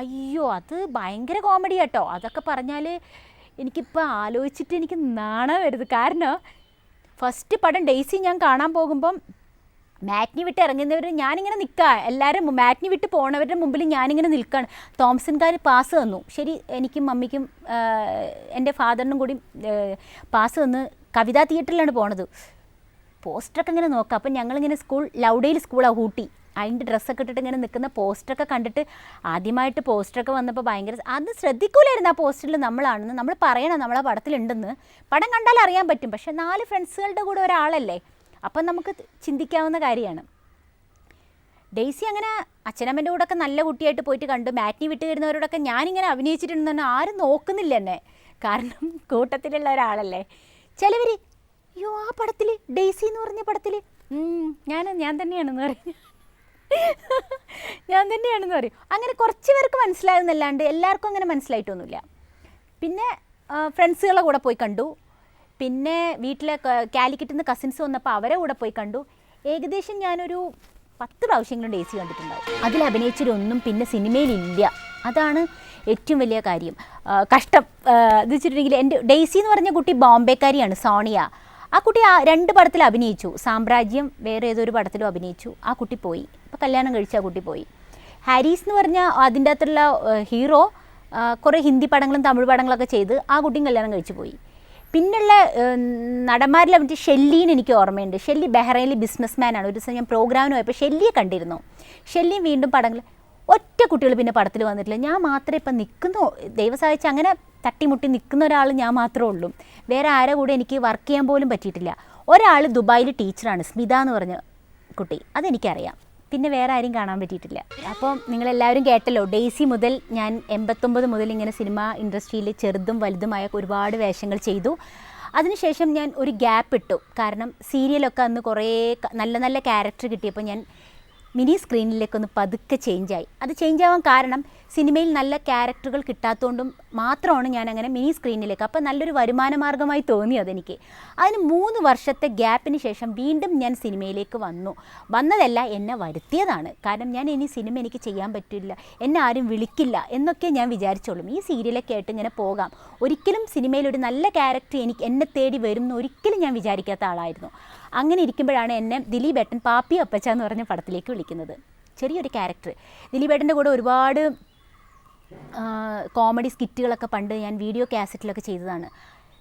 അയ്യോ അത് ഭയങ്കര കോമഡി കേട്ടോ അതൊക്കെ പറഞ്ഞാൽ എനിക്കിപ്പോൾ ആലോചിച്ചിട്ട് എനിക്ക് നാണം വരുത്. കാരണം ഫസ്റ്റ് പടം ഡെയ്സി ഞാൻ കാണാൻ പോകുമ്പം മാറ്റ്നി വിട്ട് ഇറങ്ങുന്നവർ ഞാനിങ്ങനെ നിൽക്കുക എല്ലാവരും മാറ്റ്നി വിട്ട് പോണവരുടെ മുമ്പിൽ ഞാനിങ്ങനെ നിൽക്കുകയാണ് തോംസൺകാർ പാസ് തന്നു. ശരി എനിക്കും മമ്മിക്കും എന്റെ ഫാദറിനും കൂടി പാസ് തന്ന് കവിതാ തിയേറ്ററിലാണ് പോണത്. പോസ്റ്ററൊക്കെ ഇങ്ങനെ നോക്കാം. അപ്പം ഞങ്ങളിങ്ങനെ സ്കൂൾ ലൗഡയിൽ സ്കൂളാണ് ഊട്ടി. അതിന്റെ ഡ്രസ്സൊക്കെ ഇട്ടിട്ട് ഇങ്ങനെ നിൽക്കുന്ന പോസ്റ്ററൊക്കെ കണ്ടിട്ട് ആദ്യമായിട്ട് പോസ്റ്ററൊക്കെ വന്നപ്പോൾ ഭയങ്കര അത് ശ്രദ്ധിക്കൂലായിരുന്നു ആ പോസ്റ്ററിൽ നമ്മളാണെന്ന്. നമ്മൾ പറയണം നമ്മളെ പടത്തിലുണ്ടെന്ന്. പടം കണ്ടാൽ അറിയാൻ പറ്റും. പക്ഷേ നാല് ഫ്രണ്ട്സുകളുടെ കൂടെ ഒരാളല്ലേ? അപ്പം നമുക്ക് ചിന്തിക്കാവുന്ന കാര്യമാണ്. ഡെയ്സി അങ്ങനെ അച്ഛനമ്മന്റെ കൂടെ ഒക്കെ നല്ല കുട്ടിയായിട്ട് പോയിട്ട് കണ്ടു. മാറ്റിനി വിട്ട് വരുന്നവരോടൊക്കെ ഞാനിങ്ങനെ അഭിനയിച്ചിട്ടുണ്ടെന്ന് ആരും നോക്കുന്നില്ല എന്നെ. കാരണം കൂട്ടത്തിലുള്ള ഒരാളല്ലേ. ചിലവർ അയ്യോ ആ പടത്തിൽ ഡെയ്സി എന്ന് പറഞ്ഞ പടത്തിൽ ഞാൻ ഞാൻ തന്നെയാണെന്ന് പറയും ഞാൻ തന്നെയാണെന്ന് പറയും. അങ്ങനെ കുറച്ച് പേർക്ക് മനസ്സിലാകുന്നല്ലാണ്ട് എല്ലാവർക്കും അങ്ങനെ മനസ്സിലായിട്ടൊന്നുമില്ല. പിന്നെ ഫ്രണ്ട്സുകളെ കൂടെ പോയി കണ്ടു. പിന്നെ വീട്ടിലെ കാലിക്കറ്റിൽ നിന്ന് കസിൻസ് വന്നപ്പോൾ അവരെ കൂടെ പോയി കണ്ടു. ഏകദേശം ഞാനൊരു പത്ത് പ്രാവശ്യങ്ങളും ഡേസി കണ്ടിട്ടുണ്ടാവും. അതിൽ അഭിനയിച്ചൊരൊന്നും പിന്നെ സിനിമയിലില്ല. അതാണ് ഏറ്റവും വലിയ കാര്യം. കഷ്ടം. എന്ന് വെച്ചിട്ടുണ്ടെങ്കിൽ എന്റെ ഡേസി എന്ന് പറഞ്ഞ കുട്ടി ബോംബെക്കാരിയാണ് സോണിയ. ആ കുട്ടി ആ രണ്ട് പടത്തിൽ അഭിനയിച്ചു. സാമ്രാജ്യം വേറെ ഏതൊരു പടത്തിലും അഭിനയിച്ചു. ആ കുട്ടി പോയി. ഇപ്പോൾ കല്യാണം കഴിച്ച ആ കുട്ടി പോയി. ഹാരീസ് എന്ന് പറഞ്ഞ അതിന്റെ അകത്തുള്ള ഹീറോ കുറേ ഹിന്ദി പടങ്ങളും തമിഴ് പടങ്ങളൊക്കെ ചെയ്ത് ആ കുട്ടിയും കല്യാണം കഴിച്ചു പോയി. പിന്നുള്ള നടന്മാരിൽ മറ്റേ ഷെല്ലീനെ എനിക്ക് ഓർമ്മയുണ്ട്. ഷെല്ലി ബഹ്റൈനിൽ ബിസിനസ് ആണ്. ഒരു ദിവസം ഞാൻ പ്രോഗ്രാമിന് പോയപ്പോൾ ഷെല്ലിയെ കണ്ടിരുന്നു. ഷെല്ലിയും വീണ്ടും പടങ്ങൾ ഒറ്റ കുട്ടികൾ പിന്നെ പടത്തിൽ വന്നിട്ടില്ല. ഞാൻ മാത്രമേ ഇപ്പം നിൽക്കുന്നു. ദൈവം സഹായിച്ച് അങ്ങനെ തട്ടിമുട്ടി നിൽക്കുന്ന ഒരാൾ ഞാൻ മാത്രമേ ഉള്ളൂ. വേറെ ആരെ കൂടെ എനിക്ക് വർക്ക് ചെയ്യാൻ പോലും പറ്റിയിട്ടില്ല. ഒരാൾ ദുബായിൽ ടീച്ചറാണ് സ്മിത എന്ന് പറഞ്ഞ കുട്ടി. അതെനിക്കറിയാം. പിന്നെ വേറെ ആരും കാണാൻ പറ്റിയിട്ടില്ല. അപ്പം നിങ്ങളെല്ലാവരും കേട്ടല്ലോ ഡെയ്സി മുതൽ ഞാൻ എൺപത്തൊമ്പത് മുതൽ ഇങ്ങനെ സിനിമ ഇൻഡസ്ട്രിയിൽ ചെറുതും വലുതുമായ ഒരുപാട് വേഷങ്ങൾ ചെയ്തു. അതിനുശേഷം ഞാൻ ഒരു ഗ്യാപ്പ് ഇട്ടു. കാരണം സീരിയലൊക്കെ അന്ന് കുറേ നല്ല നല്ല ക്യാരക്ടർ കിട്ടിയപ്പോൾ ഞാൻ മിനി സ്ക്രീനിലേക്കൊന്ന് പതുക്കെ ചേഞ്ചായി അത് ചേഞ്ച് ആവാൻ കാരണം സിനിമയിൽ നല്ല ക്യാരക്ടറുകൾ കിട്ടാത്തതുകൊണ്ടും മാത്രമാണ് ഞാൻ അങ്ങനെ മിനി സ്ക്രീനിലേക്ക്. അപ്പോൾ നല്ലൊരു വരുമാന മാർഗമായി തോന്നി അതെനിക്ക്. അതിന് മൂന്ന് വർഷത്തെ ഗ്യാപ്പിന് ശേഷം വീണ്ടും ഞാൻ സിനിമയിലേക്ക് വന്നു. വന്നതല്ല എന്നെ വരുത്തിയതാണ്. കാരണം ഞാൻ ഇനി സിനിമ എനിക്ക് ചെയ്യാൻ പറ്റില്ല. എന്നെ ആരും വിളിക്കില്ല എന്നൊക്കെ ഞാൻ വിചാരിച്ചോളും. ഈ സീരിയലൊക്കെ ആയിട്ട് ഇങ്ങനെ പോകാം. ഒരിക്കലും സിനിമയിൽ ഒരു നല്ല ക്യാരക്ടർ എനിക്ക് എന്നെ തേടി വരും ഒരിക്കലും ഞാൻ വിചാരിക്കാത്ത ആളായിരുന്നു. അങ്ങനെ ഇരിക്കുമ്പോഴാണ് എന്നെ ദിലീപ് ഏട്ടൻ പാപ്പി അപ്പച്ച എന്ന് പറഞ്ഞ പടത്തിലേക്ക് വിളിക്കുന്നത് ചെറിയൊരു ക്യാരക്ടർ. ദിലീപേട്ടന്റെ കൂടെ ഒരുപാട് കോമഡി സ്കിറ്റുകളൊക്കെ പണ്ട് ഞാൻ വീഡിയോ കാസറ്റിലൊക്കെ ചെയ്തതാണ്.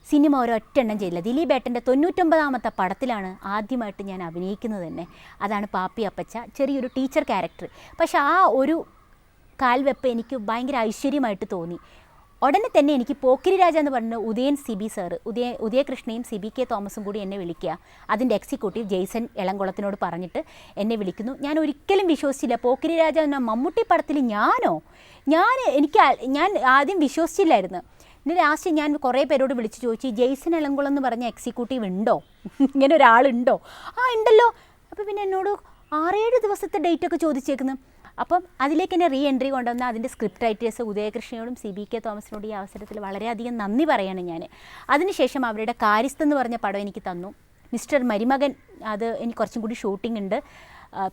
സിനിമ ഒരൊറ്റ എണ്ണം ചെയ്തില്ല. ദിലീപ് ഏട്ടന്റെ തൊണ്ണൂറ്റൊമ്പതാമത്തെ പടത്തിലാണ് ആദ്യമായിട്ട് ഞാൻ അഭിനയിക്കുന്നത് തന്നെ. അതാണ് പാപ്പി അപ്പച്ച ചെറിയൊരു ടീച്ചർ ക്യാരക്ടർ. പക്ഷെ ആ ഒരു കാൽവെപ്പ് എനിക്ക് ഭയങ്കര ഐശ്വര്യമായിട്ട് തോന്നി. ഉടനെ തന്നെ എനിക്ക് പോക്കിരി രാജ എന്ന് പറഞ്ഞ Udayan C B sir Udaya ഉദയകൃഷ്ണയും C B K തോമസും കൂടി എന്നെ വിളിക്കുക. അതിന്റെ എക്സിക്യൂട്ടീവ് ജെയ്സൺ എളംകുളത്തിനോട് പറഞ്ഞിട്ട് എന്നെ വിളിക്കുന്നു. ഞാൻ ഒരിക്കലും വിശ്വസിച്ചില്ല. പോക്കിരി രാജ എന്ന മമ്മൂട്ടി പടത്തിൽ ഞാനോ? ഞാൻ എനിക്ക് ഞാൻ ആദ്യം വിശ്വസിച്ചില്ലായിരുന്നു. പിന്നെ ലാസ്റ്റ് ഞാൻ കുറേ പേരോട് വിളിച്ചു ചോദിച്ചു "ഈ ജെയ്സൺ എളംകുളം എന്ന് പറഞ്ഞ എക്സിക്യൂട്ടീവ് ഉണ്ടോ? ഇങ്ങനെ ഒരാളുണ്ടോ? ആ ഉണ്ടല്ലോ. അപ്പോൾ പിന്നെ എന്നോട് ആറേഴ് ദിവസത്തെ ഡേറ്റൊക്കെ ചോദിച്ചേക്കുന്നു. അപ്പം അതിലേക്ക് തന്നെ റീ എൻട്രി കൊണ്ടുവന്ന അതിന്റെ സ്ക്രിപ്റ്റ് റൈറ്റേഴ്സ് ഉദയകൃഷ്ണയോടും സി ബി കെ തോമസിനോടും ഈ അവസരത്തിൽ വളരെയധികം നന്ദി പറയാണ് ഞാൻ അതിനുശേഷം അവരുടെ കാര്യസ്ഥ എന്ന് പറഞ്ഞ പടം എനിക്ക് തന്നു. മിസ്റ്റർ മരിമകൻ അത് എനിക്ക് കുറച്ചും കൂടി ഷൂട്ടിംഗ് ഉണ്ട്.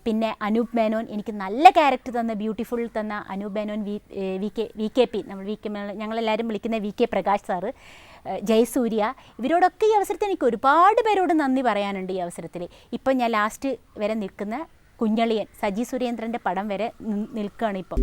പിന്നെ അനൂപ് മേനോൻ എനിക്ക് നല്ല ക്യാരക്ടർ തന്ന ബ്യൂട്ടിഫുൾ തന്ന Anoop Menon V V K V K P നമ്മൾ വി കെ ഞങ്ങളെല്ലാവരും വിളിക്കുന്ന V K Prakash sir Jayasurya ഇവരോടൊക്കെ ഈ അവസരത്തിൽ എനിക്ക് ഒരുപാട് പേരോട് നന്ദി പറയാനുണ്ട് ഈ അവസരത്തിൽ. ഇപ്പം ഞാൻ ലാസ്റ്റ് വരെ നിൽക്കുന്ന കുഞ്ഞളിയൻ സജി സുരേന്ദ്രന്റെ പടം വരെ നിൽക്കുകയാണ് ഇപ്പം.